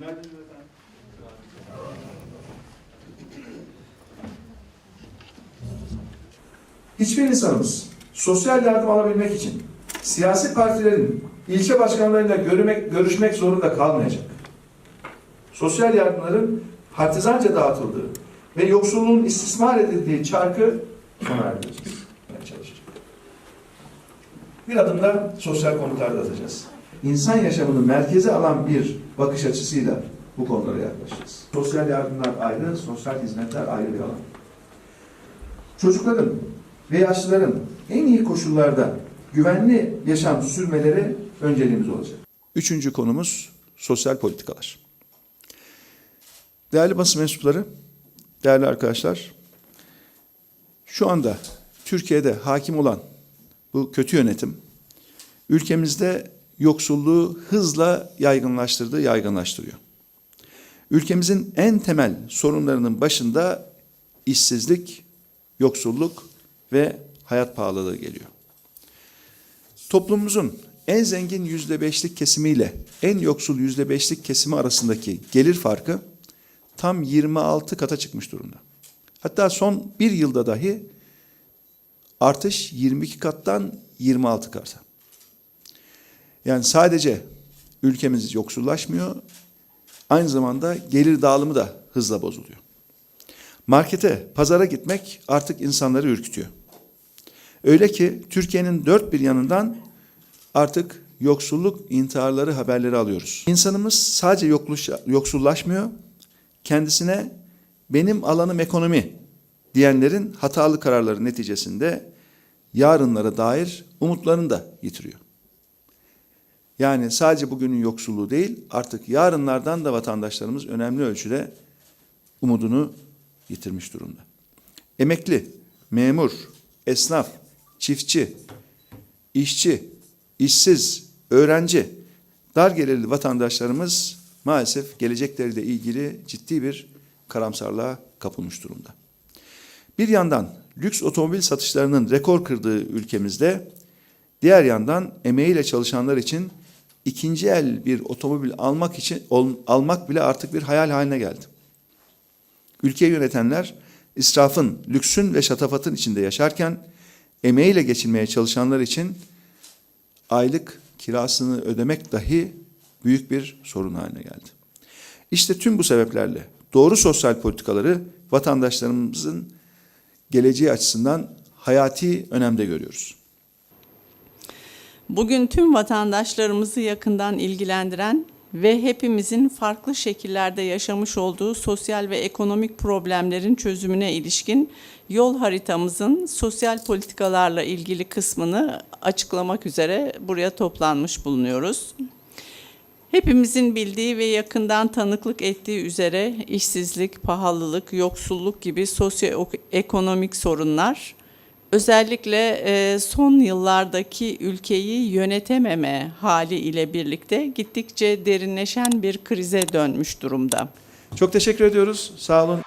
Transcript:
Günaydın efendim. Hiçbir insanımız sosyal yardım alabilmek için siyasi partilerin ilçe başkanlarıyla görmek, görüşmek zorunda kalmayacak. Sosyal yardımların partizanca dağıtıldığı ve yoksulluğun istismar edildiği çarkı sona erdireceğiz. Bir adım da sosyal konularda atacağız. İnsan yaşamını merkeze alan bir bakış açısıyla bu konulara yaklaşacağız. Sosyal yardımlar ayrı, sosyal hizmetler ayrı bir alan. Çocukların ve yaşlıların en iyi koşullarda güvenli yaşam sürmeleri önceliğimiz olacak. Üçüncü konumuz sosyal politikalar. Değerli basın mensupları, değerli arkadaşlar, şu anda Türkiye'de hakim olan bu kötü yönetim ülkemizde yoksulluğu hızla yaygınlaştırdı, yaygınlaştırıyor. Ülkemizin en temel sorunlarının başında işsizlik, yoksulluk ve hayat pahalılığı geliyor. Toplumumuzun en zengin yüzde beşlik kesimiyle en yoksul yüzde beşlik kesimi arasındaki gelir farkı tam 26 kata çıkmış durumda. Hatta son bir yılda dahi artış 22 kattan 26 kata. Yani sadece ülkemiz yoksullaşmıyor, aynı zamanda gelir dağılımı da hızla bozuluyor. Markete, pazara gitmek artık insanları ürkütüyor. Öyle ki Türkiye'nin dört bir yanından artık yoksulluk intiharları haberleri alıyoruz. İnsanımız sadece yoksullaşmıyor, kendisine benim alanım ekonomi diyenlerin hatalı kararları neticesinde yarınlara dair umutlarını da yitiriyor. Yani sadece bugünün yoksulluğu değil, artık yarınlardan da vatandaşlarımız önemli ölçüde umudunu yitirmiş durumda. Emekli, memur, esnaf, çiftçi, işçi, işsiz, öğrenci, dar gelirli vatandaşlarımız maalesef gelecekleriyle ilgili ciddi bir karamsarlığa kapılmış durumda. Bir yandan lüks otomobil satışlarının rekor kırdığı ülkemizde, diğer yandan emeğiyle çalışanlar için ikinci el bir otomobil almak için almak bile artık bir hayal haline geldi. Ülkeyi yönetenler israfın, lüksün ve şatafatın içinde yaşarken emeğiyle geçinmeye çalışanlar için aylık kirasını ödemek dahi büyük bir sorun haline geldi. İşte tüm bu sebeplerle doğru sosyal politikaları vatandaşlarımızın geleceği açısından hayati önemde görüyoruz. Bugün tüm vatandaşlarımızı yakından ilgilendiren ve hepimizin farklı şekillerde yaşamış olduğu sosyal ve ekonomik problemlerin çözümüne ilişkin yol haritamızın sosyal politikalarla ilgili kısmını açıklamak üzere buraya toplanmış bulunuyoruz. Hepimizin bildiği ve yakından tanıklık ettiği üzere işsizlik, pahalılık, yoksulluk gibi sosyoekonomik sorunlar özellikle e, son yıllardaki ülkeyi yönetememe hali ile birlikte gittikçe derinleşen bir krize dönmüş durumda. Çok teşekkür ediyoruz. Sağ olun.